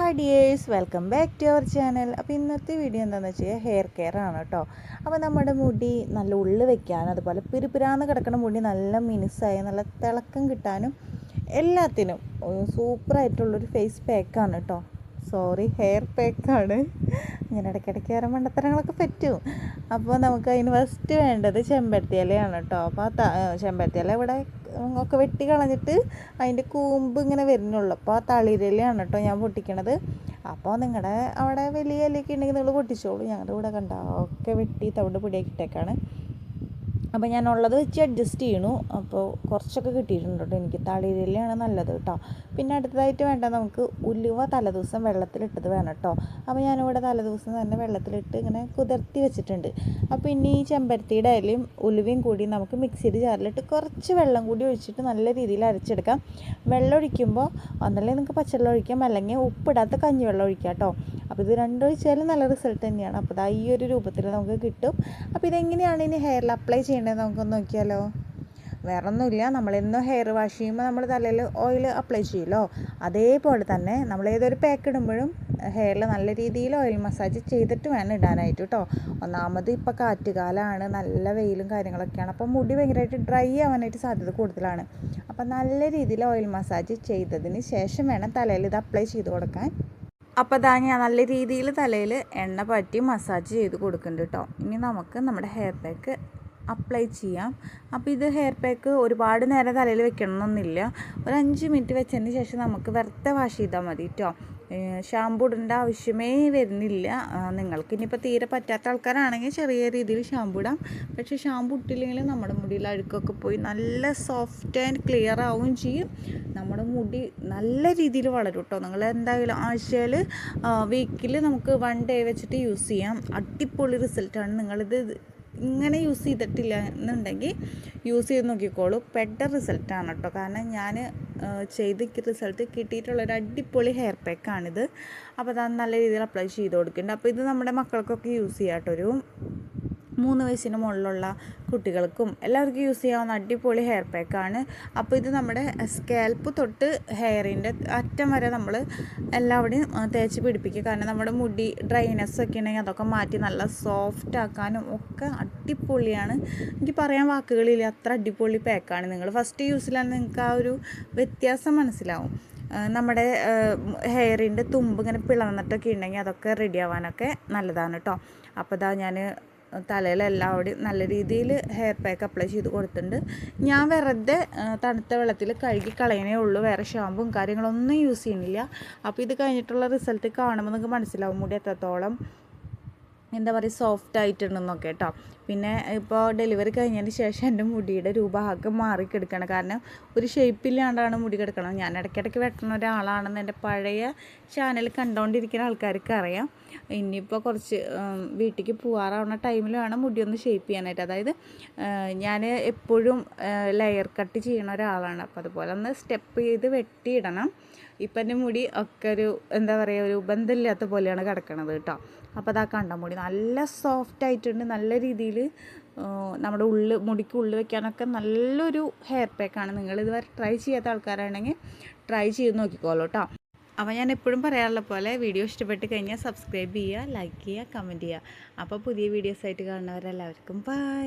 Hi dears welcome back to our channel അപ്പോൾ ഇന്നത്തെ video എന്താണെന്ന് വെച്ചാൽ ഹെയർ കെയർ ആണ് കേട്ടോ. അപ്പോൾ നമ്മുടെ മുടി നല്ല ഉള്ളു വെക്കാൻ അതുപോലെ പിരിപിരാന്ന് കിടക്കുന്ന മുടി നല്ല മിനുസായി നല്ല തിളക്കം കിട്ടാനും എല്ലാത്തിനും സൂപ്പറായിട്ടുള്ളൊരു ഫേസ് പാക്കാണ് കേട്ടോ. സോറി ഹെയർ പാക്കാണ് ഇങ്ങനെ ഇടയ്ക്കിടയ്ക്ക് വേറെ മണ്ടത്തരങ്ങളൊക്കെ പറ്റും. അപ്പോൾ നമുക്ക് അതിന് ഫസ്റ്റ് വേണ്ടത് ചെമ്പരത്തിയിലയാണ് കേട്ടോ. അപ്പോൾ ചെമ്പരത്തിയില ചെമ്പരത്തി ഇവിടെ ഒക്കെ വെട്ടി കളഞ്ഞിട്ട് അതിന്റെ കൂമ്പ് ഇങ്ങനെ വരുന്നുള്ളൂ. അപ്പോൾ ആ തളിരിലയാണ് കേട്ടോ ഞാൻ പൊട്ടിക്കണത്. അപ്പോൾ നിങ്ങളുടെ അവിടെ വലിയ ഇലയൊക്കെ ഉണ്ടെങ്കിൽ നിങ്ങൾ പൊട്ടിച്ചോളൂ. ഞങ്ങളുടെ ഇവിടെ കണ്ട ഒക്കെ വെട്ടി തവിട് പൊടിയാക്കി ഇട്ടേക്കാണ്. അപ്പോൾ ഞാൻ ഉള്ളത് വെച്ച് അഡ്ജസ്റ്റ് ചെയ്യണു. അപ്പോൾ കുറച്ചൊക്കെ കിട്ടിയിട്ടുണ്ട് കേട്ടോ. എനിക്ക് തളിരിലയാണ് നല്ലത് കേട്ടോ. പിന്നെ അടുത്തതായിട്ട് വേണ്ട നമുക്ക് ഉലുവ തലേദിവസം വെള്ളത്തിലിട്ടത് വേണം കേട്ടോ. അപ്പോൾ ഞാനിവിടെ തലേദിവസം തന്നെ വെള്ളത്തിലിട്ട് ഇങ്ങനെ കുതിർത്തി വെച്ചിട്ടുണ്ട്. അപ്പോൾ ഇനി ഈ ചെമ്പരത്തിയുടെ ഇലയും ഉലുവയും കൂടി നമുക്ക് മിക്സിയുടെ ജാറിലിട്ട് കുറച്ച് വെള്ളം കൂടി ഒഴിച്ചിട്ട് നല്ല രീതിയിൽ അരച്ചെടുക്കാം. വെള്ളം ഒഴിക്കുമ്പോൾ ഒന്നല്ലേ നിങ്ങൾക്ക് പച്ചവെള്ളം ഒഴിക്കാം. അല്ലെങ്കിൽ ഉപ്പിടാത്ത കഞ്ഞിവെള്ളം ഒഴിക്കാം കേട്ടോ. അപ്പോൾ ഇത് രണ്ടും ഒഴിച്ചാലും നല്ല റിസൾട്ട് തന്നെയാണ്. അപ്പോൾ ഇതാ ഈ ഒരു രൂപത്തിൽ നമുക്ക് കിട്ടും. അപ്പോൾ ഇതെങ്ങനെയാണ് ഇനി ഹെയറിൽ അപ്ലൈ ചെയ്യേണ്ടത് നമുക്കൊന്ന് നോക്കിയാലോ? വേറെ ഒന്നുമില്ല നമ്മളെന്നും ഹെയർ വാഷ് ചെയ്യുമ്പോൾ നമ്മൾ തലയിൽ ഓയിൽ അപ്ലൈ ചെയ്യുമല്ലോ. അതേപോലെ തന്നെ നമ്മൾ ഏതൊരു പാക്ക് ഇടുമ്പോഴും ഹെയറിൽ നല്ല രീതിയിൽ ഓയിൽ മസാജ് ചെയ്തിട്ട് വേണം ഇടാനായിട്ട് കേട്ടോ ഒന്നാമത് ഇപ്പോൾ കാറ്റുകാലമാണ് നല്ല വെയിലും കാര്യങ്ങളൊക്കെയാണ്. അപ്പോൾ മുടി ഭയങ്കരമായിട്ട് ഡ്രൈ ആവാനായിട്ട് സാധ്യത കൂടുതലാണ്. അപ്പോൾ നല്ല രീതിയിൽ ഓയിൽ മസാജ് ചെയ്തതിന് ശേഷം വേണം തലയിൽ ഇത് അപ്ലൈ ചെയ്ത് കൊടുക്കാൻ. അപ്പോൾ ഇതാ ഞാൻ നല്ല രീതിയിൽ തലയിൽ എണ്ണ പറ്റി മസാജ് ചെയ്ത് കൊടുക്കുന്നുണ്ട് കേട്ടോ ഇനി നമുക്ക് നമ്മുടെ ഹെയർ പാക്ക് അപ്ലൈ ചെയ്യാം. അപ്പോൾ ഇത് ഹെയർ പാക്ക് ഒരുപാട് നേരം തലയിൽ വെക്കണമെന്നൊന്നുമില്ല. ഒരു അഞ്ച് മിനിറ്റ് വെച്ചതിന് ശേഷം നമുക്ക് വെറുതെ വാഷ് ചെയ്താൽ മതി കേട്ടോ ഷാമ്പു ഇടേണ്ട ആവശ്യമേ വരുന്നില്ല. നിങ്ങൾക്ക് ഇനിയിപ്പോൾ തീരെ പറ്റാത്ത ആൾക്കാരാണെങ്കിൽ ചെറിയ രീതിയിൽ ഷാമ്പു ഇടാം. പക്ഷേ ഷാമ്പു ഇട്ടില്ലെങ്കിൽ നമ്മുടെ മുടിയിൽ അഴുക്കൊക്കെ പോയി നല്ല സോഫ്റ്റ് ആൻഡ് ക്ലിയർ ആവുകയും ചെയ്യും. നമ്മുടെ മുടി നല്ല രീതിയിൽ വളരും കേട്ടോ നിങ്ങൾ എന്തായാലും ആഴ്ചയിൽ വീക്കിൽ നമുക്ക് വൺ ഡേ വെച്ചിട്ട് യൂസ് ചെയ്യാം. അടിപൊളി റിസൾട്ടാണ് നിങ്ങളിത് ഇങ്ങനെ യൂസ് ചെയ്തിട്ടില്ല എന്നുണ്ടെങ്കിൽ യൂസ് ചെയ്ത് നോക്കിക്കോളൂ. പെട്ട റിസൾട്ടാണ് കേട്ടോ കാരണം ഞാൻ ചെയ്ത് റിസൾട്ട് കിട്ടിയിട്ടുള്ളൊരു അടിപൊളി ഹെയർ പാക്കാണിത് അപ്പോൾ അത് നല്ല രീതിയിൽ അപ്ലൈ ചെയ്ത് കൊടുക്കുന്നുണ്ട്. അപ്പോൾ ഇത് നമ്മുടെ മക്കൾക്കൊക്കെ യൂസ് ചെയ്യാം കേട്ടോ ഒരു മൂന്ന് വയസ്സിന് മുകളിലുള്ള കുട്ടികൾക്കും എല്ലാവർക്കും യൂസ് ചെയ്യാവുന്ന അടിപൊളി ഹെയർ പാക്കാണ് അപ്പോൾ ഇത് നമ്മുടെ സ്കാൽപ്പ് തൊട്ട് ഹെയറിന്റെ അറ്റം വരെ നമ്മൾ എല്ലാവരുടെയും തേച്ച് പിടിപ്പിക്കുക കാരണം നമ്മുടെ മുടി ഡ്രൈനെസ് ഒക്കെ ഉണ്ടെങ്കിൽ അതൊക്കെ മാറ്റി നല്ല സോഫ്റ്റ് ആക്കാനും ഒക്കെ അടിപൊളിയാണ്. എനിക്ക് പറയാൻ വാക്കുകളില്ല. അത്ര അടിപൊളി പാക്കാണ് നിങ്ങൾ. ഫസ്റ്റ് യൂസിലാണ് നിങ്ങൾക്ക് ആ ഒരു വ്യത്യാസം മനസ്സിലാവും. നമ്മുടെ ഹെയറിന്റെ തുമ്പ് ഇങ്ങനെ പിളർന്നിട്ടൊക്കെ ഉണ്ടെങ്കിൽ അതൊക്കെ റെഡി ആവാനൊക്കെ നല്ലതാണ് കേട്ടോ അപ്പോൾ ഇതാ ഞാൻ തലയിലെല്ലാവിടെയും നല്ല രീതിയിൽ ഹെയർ പാക്ക് അപ്ലൈ ചെയ്ത് കൊടുത്തിട്ടുണ്ട്. ഞാൻ വെറുതെ തണുത്ത വെള്ളത്തിൽ കഴുകി കളയണേ ഉള്ളൂ. വേറെ ഷാമ്പും കാര്യങ്ങളൊന്നും യൂസ് ചെയ്യുന്നില്ല. അപ്പോൾ ഇത് കഴിഞ്ഞിട്ടുള്ള റിസൾട്ട് കാണുമ്പോൾ നിങ്ങൾക്ക് മനസ്സിലാവും. മുടി എത്രത്തോളം എന്താ പറയുക സോഫ്റ്റ് ആയിട്ടുണ്ടെന്നൊക്കെ കേട്ടോ പിന്നെ ഇപ്പോൾ ഡെലിവറി കഴിഞ്ഞതിന് ശേഷം എന്റെ മുടിയുടെ രൂപഭാഗം മാറിക്കെടുക്കണം. കാരണം ഒരു ഷേപ്പില്ലാണ്ടാണ് മുടി കിടക്കണം ഞാൻ ഇടയ്ക്കിടയ്ക്ക് വെട്ടുന്ന ഒരാളാണെന്ന് എന്റെ പഴയ ചാനൽ കണ്ടുകൊണ്ടിരിക്കുന്ന ആൾക്കാർക്ക് അറിയാം. ഇനിയിപ്പോൾ കുറച്ച് വീട്ടിലേക്ക് പോകാറാവുന്ന ടൈമിൽ വേണം മുടി ഒന്ന് ഷേപ്പ് ചെയ്യാനായിട്ട്. അതായത് ഞാൻ എപ്പോഴും ലെയർ കട്ട് ചെയ്യുന്ന ഒരാളാണ്. അപ്പോൾ അതുപോലെ ഒന്ന് സ്റ്റെപ്പ് ചെയ്ത് വെട്ടിയിടണം. ഇപ്പം എന്റെ മുടി ഒക്കെ ഒരു എന്താ പറയുക ഒരു ബന്ധമില്ലാത്ത പോലെയാണ് കിടക്കണത് കേട്ടോ അപ്പോൾ അതാ കണ്ട മുടി? നല്ല സോഫ്റ്റ് ആയിട്ടുണ്ട്. നല്ല രീതിയിൽ നമ്മുടെ ഉള്ളിൽ മുടിക്ക് ഉള്ളിൽ വെക്കാനൊക്കെ നല്ലൊരു ഹെയർ പാക്കാണ് നിങ്ങൾ ഇതുവരെ ട്രൈ ചെയ്യാത്ത ആൾക്കാരാണെങ്കിൽ ട്രൈ ചെയ്ത് നോക്കിക്കോളൂ കേട്ടോ അപ്പോൾ ഞാൻ എപ്പോഴും പറയാനുള്ള പോലെ വീഡിയോ ഇഷ്ടപ്പെട്ട് കഴിഞ്ഞാൽ സബ്സ്ക്രൈബ് ചെയ്യുക ലൈക്ക് ചെയ്യുക കമന്റ് ചെയ്യുക. അപ്പോൾ പുതിയ വീഡിയോസായിട്ട് കാണുന്നവരെല്ലാവർക്കും ബൈ